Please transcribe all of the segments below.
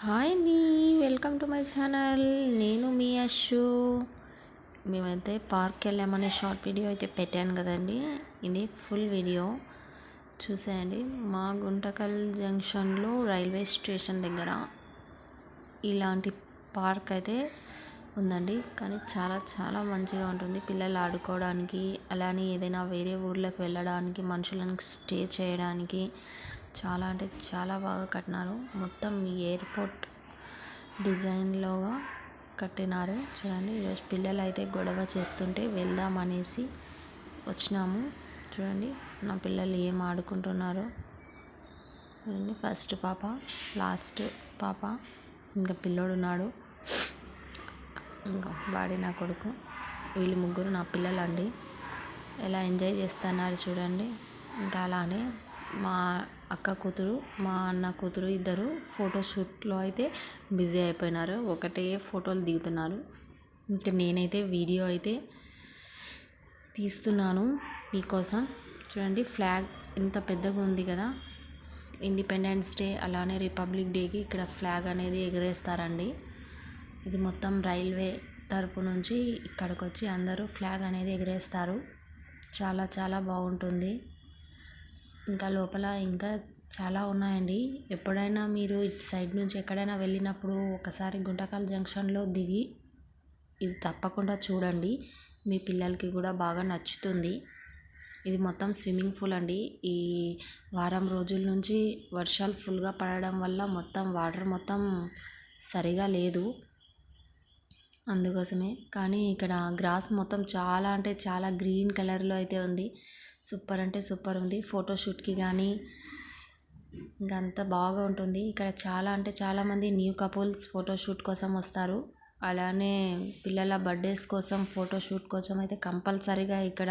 Hi అండి welcome to my channel. నేను మీ అషు మేమైతే పార్క్ వెళ్ళామనే షార్ట్ వీడియో అయితే పెట్టాను కదండి. ఇది ఫుల్ వీడియో. చూసేయండి మా గుంటకల్ జంక్షన్లో రైల్వే స్టేషన్ దగ్గర ఇలాంటి పార్క్ అయితే ఉందండి. కానీ చాలా చాలా మంచిగా ఉంటుంది. పిల్లలు ఆడుకోవడానికి అలానే ఏదైనా వేరే ఊర్లకు వెళ్ళడానికి మనుషులను స్టే చేయడానికి చాలా అంటే చాలా బాగా కట్టినారు. మొత్తం ఎయిర్పోర్ట్ డిజైన్లోగా కట్టినారు. చూడండి ఈరోజు పిల్లలు అయితే గొడవ చేస్తుంటే వెళ్దాం అనేసి వచ్చినాము. చూడండి నా పిల్లలు ఏం ఆడుకుంటున్నారో. చూడండి ఫస్ట్ పాప లాస్ట్ పాప ఇంకా పిల్లోడున్నాడు ఇంకా వాడి నా కొడుకు వీళ్ళు ముగ్గురు నా పిల్లలు అండి ఎలా ఎంజాయ్ చేస్తున్నారు చూడండి. ఇంకా అలానే మా అక్క కూతురు మా అన్న కూతురు ఇద్దరు ఫోటోషూట్లో అయితే బిజీ అయిపోయినారు. ఒకటే ఫోటోలు దిగుతున్నారు. ఇంకా నేనైతే వీడియో అయితే తీస్తున్నాను మీకోసం. చూడండి ఫ్లాగ్ ఎంత పెద్దగా ఉంది కదా. ఇండిపెండెన్స్ డే అలానే రిపబ్లిక్ డేకి ఇక్కడ ఫ్లాగ్ అనేది ఎగరేస్తారండి. ఇది మొత్తం రైల్వే తరపు నుంచి ఇక్కడికి వచ్చి అందరూ ఫ్లాగ్ అనేది ఎగరేస్తారు. చాలా చాలా బాగుంటుంది. ఇంకా లోపల ఇంకా చాలా ఉన్నాయండి. ఎప్పుడైనా మీరు ఇటు సైడ్ నుంచి ఎక్కడైనా వెళ్ళినప్పుడు ఒకసారి గుంటకల్ జంక్షన్లో దిగి ఇది తప్పకుండా చూడండి. మీ పిల్లలకి కూడా బాగా నచ్చుతుంది. ఇది మొత్తం స్విమ్మింగ్ పూల్ అండి. ఈ వారం రోజుల నుంచి వర్షాలు ఫుల్గా పడడం వల్ల మొత్తం వాటర్ మొత్తం సరిగా లేదు అందుకోసమే. కానీ ఇక్కడ గ్రాస్ మొత్తం చాలా అంటే చాలా గ్రీన్ కలర్లో అయితే ఉంది. సూపర్ అంటే సూపర్ ఉంది. ఫోటోషూట్కి కానీ ఇంకా అంత బాగా ఉంటుంది. ఇక్కడ చాలా అంటే చాలామంది న్యూ కపుల్స్ ఫోటోషూట్ కోసం వస్తారు. అలానే పిల్లల బర్త్డేస్ కోసం ఫోటోషూట్ కోసం అయితే కంపల్సరీగా ఇక్కడ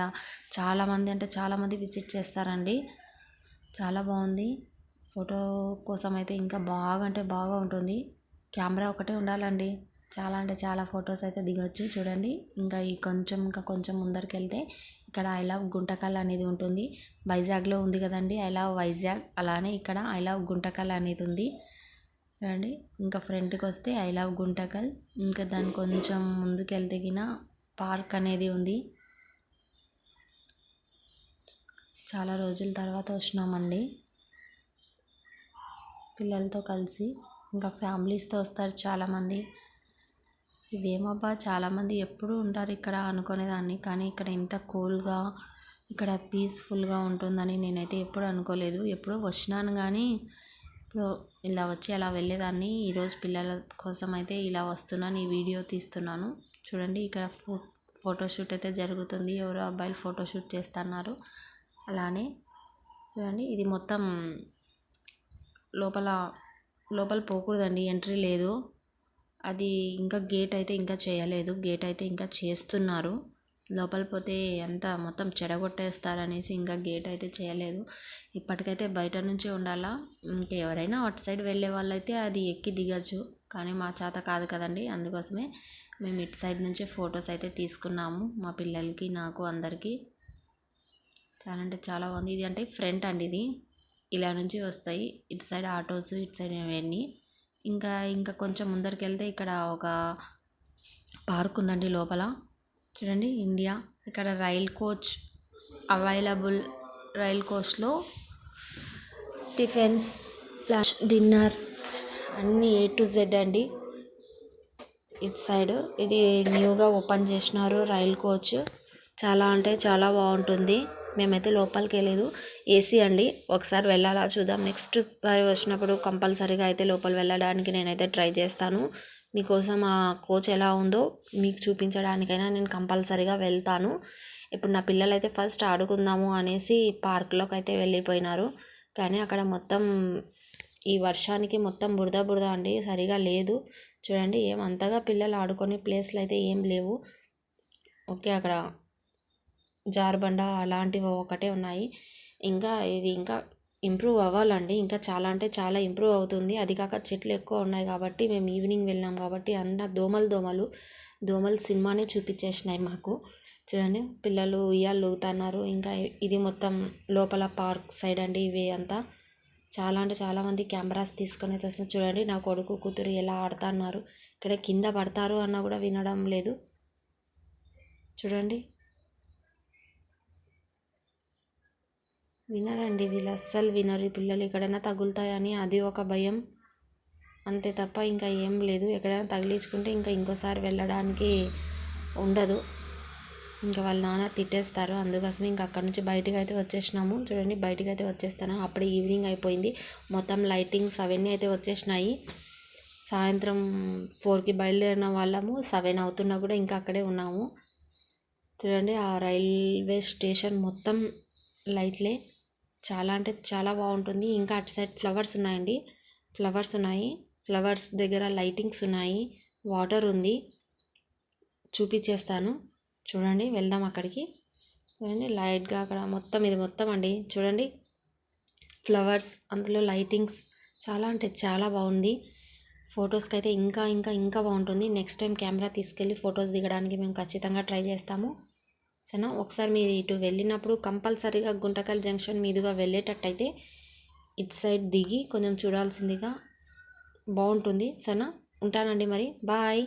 చాలామంది అంటే చాలామంది విజిట్ చేస్తారండి. చాలా బాగుంది. ఫోటో కోసం అయితే ఇంకా బాగా అంటే బాగా ఉంటుంది. కెమెరా ఒకటే ఉండాలండి. చాలా అంటే చాలా ఫొటోస్ అయితే దిగొచ్చు చూడండి. ఇంకా ఈ కొంచెం ఇంకా కొంచెం ముందరికి వెళ్తే ఇక్కడ ఐ లవ్ గుంటకల్ అనేది ఉంటుంది. వైజాగ్లో ఉంది కదండి ఐ లవ్ వైజాగ్. అలానే ఇక్కడ ఐ లవ్ గుంటకల్ అనేది ఉంది. చూడండి ఇంకా ఫ్రంట్కి వస్తే ఐ లవ్ గుంటకల్. ఇంకా దాని కొంచెం ముందుకు వెళ్తే పార్క్ అనేది ఉంది. చాలా రోజుల తర్వాత వచ్చినామండి. పిల్లలతో కలిసి ఇంకా ఫ్యామిలీస్తో వస్తారు చాలామంది. ఇదేమబ్బా చాలామంది ఎప్పుడూ ఉంటారు ఇక్కడ అనుకునేదాన్ని కానీ ఇక్కడ ఇంత కూల్గా ఇక్కడ పీస్ఫుల్గా ఉంటుందని నేనైతే ఎప్పుడు అనుకోలేదు. ఎప్పుడో వచ్చినాను కానీ ఇప్పుడు ఇలా వచ్చి అలా వెళ్ళేదాన్ని. ఈరోజు పిల్లల కోసం అయితే ఇలా వస్తున్నాను ఈ వీడియో తీస్తున్నాను. చూడండి ఇక్కడ ఫో ఫోటోషూట్ అయితే జరుగుతుంది. ఎవరో అబ్బాయిలు ఫోటోషూట్ చేస్తున్నారు. అలానే చూడండి ఇది మొత్తం లోపల లోపల పోకూడదండి ఎంట్రీ లేదు. అది ఇంకా గేట్ అయితే ఇంకా చేయలేదు. గేట్ అయితే ఇంకా చేస్తున్నారు. లోపల పోతే అంతా మొత్తం చెడగొట్టేస్తారనేసి ఇంకా గేట్ అయితే చేయలేదు. ఇప్పటికైతే బయట నుంచే ఉండాలా? ఇంకెవరైనా అటు సైడ్ వెళ్ళే వాళ్ళైతే అది ఎక్కి దిగచ్చు. కానీ మా చేత కాదు కదండి. అందుకోసమే మేము ఇటు సైడ్ నుంచే ఫొటోస్ అయితే తీసుకున్నాము. మా పిల్లలకి నాకు అందరికీ. చాలా అంటే చాలా బాగుంది. ఇది అంటే ఫ్రంట్ అండి ఇది. ఇలా నుంచి వస్తాయి. ఇటు సైడ్ ఆటోస్ ఇటు సైడ్ ఇవన్నీ. ఇంకా ఇంకా కొంచెం ముందరికి వెళ్తే ఇక్కడ ఒక పార్క్ ఉందండి లోపల. చూడండి ఇండియా. ఇక్కడ రైల్ కోచ్ అవైలబుల్ రైల్ కోచ్లో టిఫిన్స్ లంచ్ డిన్నర్ అన్నీ ఏ టు జెడ్ అండి. ఇటు సైడ్ ఇది న్యూగా ఓపెన్ చేసినారు రైల్ కోచ్. చాలా అంటే చాలా బాగుంటుంది. మేమైతే లోపలికి వెళ్ళలేదు. ఏసీ అండి. ఒకసారి వెళ్ళాలా చూద్దాం. నెక్స్ట్ సారి వచ్చినప్పుడు కంపల్సరీగా అయితే లోపల వెళ్ళడానికి నేనైతే ట్రై చేస్తాను. మీకోసం ఆ కోచ్ ఎలా ఉందో మీకు చూపించడానికైనా నేను కంపల్సరీగా వెళ్తాను. ఇప్పుడు నా పిల్లలు అయితే ఫస్ట్ ఆడుకుందాము అనేసి పార్క్లోకి అయితే వెళ్ళిపోయినారు. కానీ అక్కడ మొత్తం ఈ వర్షానికి మొత్తం బురద బురద అండి. సరిగా లేదు. చూడండి ఏం అంతగా పిల్లలు ఆడుకునే ప్లేస్లు అయితే ఏం లేవు. ఓకే అక్కడ జారుబండ అలాంటివి ఒకటే ఉన్నాయి. ఇంకా ఇది ఇంకా ఇంప్రూవ్ అవ్వాలండి. ఇంకా చాలా అంటే చాలా ఇంప్రూవ్ అవుతుంది. అది కాక చెట్లు ఎక్కువ ఉన్నాయి కాబట్టి మేము ఈవినింగ్ వెళ్ళాం కాబట్టి అంత దోమలు దోమలు దోమలు సినిమానే చూపించేసినాయి మాకు. చూడండి పిల్లలు ఉయ్యాలు ఊగుతున్నారు. ఇంకా ఇది మొత్తం లోపల పార్క్ సైడ్ అండి ఇవి అంతా. చాలా అంటే చాలామంది కెమెరాస్ తీసుకొని వస్తుంది చూడండి నా కొడుకు కూతురు ఎలా ఆడుతున్నారు. ఇక్కడ కింద పడతారు అన్న కూడా వినడం లేదు. చూడండి. వినరండి వీళ్ళు అస్సలు వినరు. ఈ పిల్లలు ఎక్కడైనా తగులుతాయని అది ఒక భయం. అంతే తప్ప ఇంకా ఏం లేదు. ఎక్కడైనా తగిలించుకుంటే ఇంకా ఇంకోసారి వెళ్ళడానికి ఉండదు. ఇంకా వాళ్ళ నాన్న తిట్టేస్తారు. అందుకోసమే ఇంకా అక్కడ నుంచి బయటకు అయితే వచ్చేసినాము. చూడండి బయటకు అయితే వచ్చేస్తాను. అప్పుడే ఈవినింగ్ అయిపోయింది. మొత్తం లైటింగ్స్ అవన్నీ అయితే వచ్చేసినాయి. సాయంత్రం ఫోర్కి బయలుదేరిన వాళ్ళము. సెవెన్ అవుతున్నా కూడా ఇంకా అక్కడే ఉన్నాము. చూడండి ఆ రైల్వే స్టేషన్ మొత్తం లైట్లే. చాలా అంటే చాలా బాగుంటుంది. ఇంకా అటు సైడ్ ఫ్లవర్స్ ఉన్నాయండి. ఫ్లవర్స్ ఉన్నాయి. ఫ్లవర్స్ దగ్గర లైటింగ్స్ ఉన్నాయి. వాటర్ ఉంది. చూపించేస్తాను చూడండి వెళ్దాం అక్కడికి. చూడండి లైట్గా అక్కడ మొత్తం ఇది మొత్తం అండి. చూడండి ఫ్లవర్స్ అందులో లైటింగ్స్ చాలా అంటే చాలా బాగుంది. ఫొటోస్కి అయితే ఇంకా ఇంకా ఇంకా బాగుంటుంది. నెక్స్ట్ టైం కెమెరా తీసుకెళ్ళి ఫొటోస్ దిగడానికి మేము ఖచ్చితంగా ట్రై చేస్తాము. సరేనా? ఒకసారి మీరు ఇటు వెళ్ళినప్పుడు కంపల్సరీగా గుంటకల్ జంక్షన్ మీదుగా వెళ్ళేటట్టయితే ఇటు సైడ్ దిగి కొంచెం చూడాల్సిందిగా బాగుంటుంది. సరేనా? ఉంటానండి మరి. బాయ్.